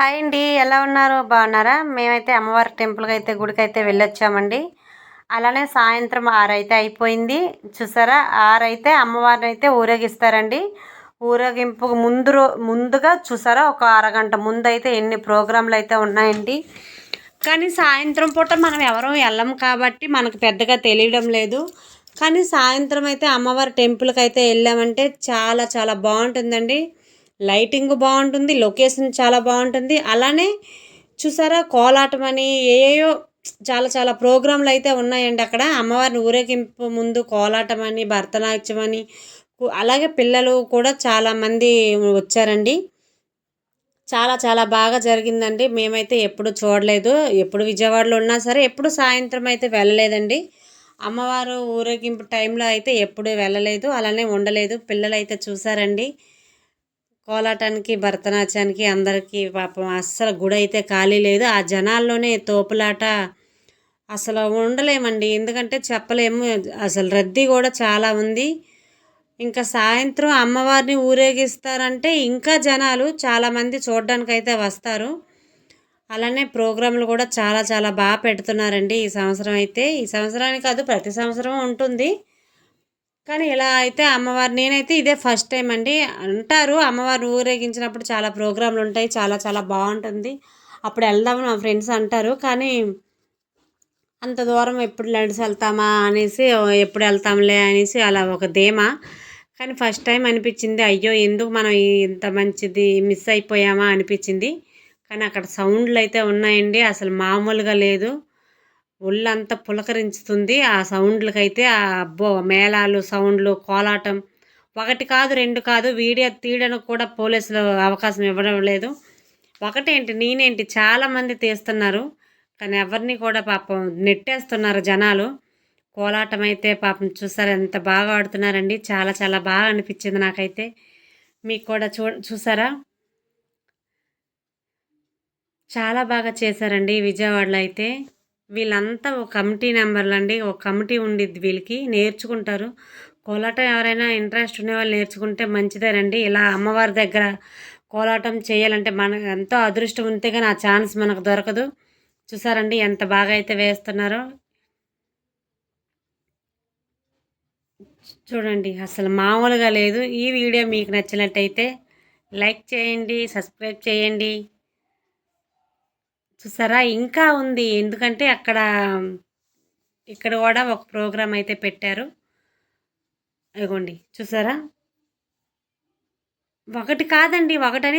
Hi అండి ఎలా ఉన్నారు? బాగున్నారా? మేమైతే అమ్మవారి టెంపుల్కి అయితే గుడికి అయితే వెళ్ళొచ్చామండి. అలానే సాయంత్రం ఆరైతే అయిపోయింది. చూసారా? ఆరైతే అమ్మవారిని అయితే ఊరేగిస్తారండి. ఊరేగింపు ముందు ముందుగా చూసారా? ఒక అరగంట ముందు అయితే ఎన్ని ప్రోగ్రాంలు అయితే ఉన్నాయండి. కానీ సాయంత్రం పూట మనం ఎవరూ వెళ్ళం కాబట్టి మనకు పెద్దగా తెలియడం లేదు. కానీ సాయంత్రం అయితే అమ్మవారి టెంపుల్కి అయితే వెళ్ళామంటే చాలా చాలా బాగుంటుందండి. లైటింగ్ బాగుంటుంది లొకేషన్ చాలా బాగుంటుంది. అలానే చూసారా కోలాటం అని ఏయో చాలా చాలా ప్రోగ్రాంలు అయితే ఉన్నాయండి అక్కడ. అమ్మవారిని ఊరేగింపు ముందు కోలాటం అని భరతనాట్యం అని అలాగే పిల్లలు కూడా చాలామంది వచ్చారండి. చాలా చాలా బాగా జరిగిందండి. మేమైతే ఎప్పుడు చూడలేదు. ఎప్పుడు విజయవాడలో ఉన్నా సరే ఎప్పుడు సాయంత్రం అయితే వెళ్ళలేదండి. అమ్మవారు ఊరేగింపు టైంలో అయితే ఎప్పుడు వెళ్ళలేదు అలానే ఉండలేదు. పిల్లలు అయితే చూసారండి. కోలాటానికి భరతనాట్యానికి అందరికీ పాపం అస్సలు గుడి అయితే ఖాళీ లేదు. ఆ జనాల్లోనే తోపులాట అసలు ఉండలేమండి. ఎందుకంటే చెప్పలేము. అసలు రద్దీ కూడా చాలా ఉంది. ఇంకా సాయంత్రం అమ్మవారిని ఊరేగిస్తారంటే ఇంకా జనాలు చాలామంది చూడడానికి అయితే వస్తారు. అలానే ప్రోగ్రాంలు కూడా చాలా చాలా బాగా పెడుతున్నారండి ఈ సంవత్సరం అయితే. ఈ సంవత్సరానికి కాదు ప్రతి సంవత్సరం ఉంటుంది. కానీ ఇలా అయితే అమ్మవారు నేనైతే ఇదే ఫస్ట్ టైం అండి. అంటారు అమ్మవారు ఊరేగించినప్పుడు చాలా ప్రోగ్రాంలు ఉంటాయి చాలా చాలా బాగుంటుంది. అప్పుడు వెళ్దామని మా ఫ్రెండ్స్ అంటారు కానీ అంత దూరం ఎప్పుడు నడిచి వెళ్తామా అనేసి ఎప్పుడు వెళ్తాంలే అనేసి అలా ఒక ధీమా. కానీ ఫస్ట్ టైం అనిపించింది అయ్యో ఎందుకు మనం ఇంత మంచిది మిస్ అయిపోయామా అనిపించింది. కానీ అక్కడ సౌండ్లు అయితే ఉన్నాయండి అసలు మామూలుగా లేదు. ఒళ్ళంతా పులకరించుతుంది. ఆ సౌండ్లకైతే ఆ అబ్బో మేళాలు సౌండ్లు కోలాటం ఒకటి కాదు రెండు కాదు. వీడియో తీయడానికి కూడా పోలీసులు అవకాశం ఇవ్వడం లేదు. ఒకటేంటి నేనేంటి చాలామంది తీస్తున్నారు. కానీ ఎవరిని కూడా పాపం నెట్టేస్తున్నారు జనాలు. కోలాటం అయితే పాపం చూసారు ఎంత బాగా ఆడుతున్నారండి. చాలా చాలా బాగా అనిపించింది నాకైతే. మీకు కూడా చూ చూసారా? చాలా బాగా చేశారండి విజయవాడలో అయితే. వీళ్ళంతా ఒక కమిటీ నెంబర్లు అండి ఒక కమిటీ ఉండిద్ది వీళ్ళకి. నేర్చుకుంటారు. కోలాటం ఎవరైనా ఇంట్రెస్ట్ ఉండేవాళ్ళు నేర్చుకుంటే మంచిదేనండి. ఇలా అమ్మవారి దగ్గర కోలాటం చేయాలంటే మన ఎంతో అదృష్టం ఉంటే కానీ ఆ ఛాన్స్ మనకు దొరకదు. చూసారండి ఎంత బాగా అయితే వేస్తున్నారో. చూడండి అసలు మామూలుగా లేదు. ఈ వీడియో మీకు నచ్చినట్టయితే లైక్ చేయండి సబ్స్క్రైబ్ చేయండి. చూసారా? ఇంకా ఉంది. ఎందుకంటే అక్కడ ఇక్కడ కూడా ఒక ప్రోగ్రాం అయితే పెట్టారు. ఇగోండి చూసారా? ఒకటి కాదండి. ఒకటని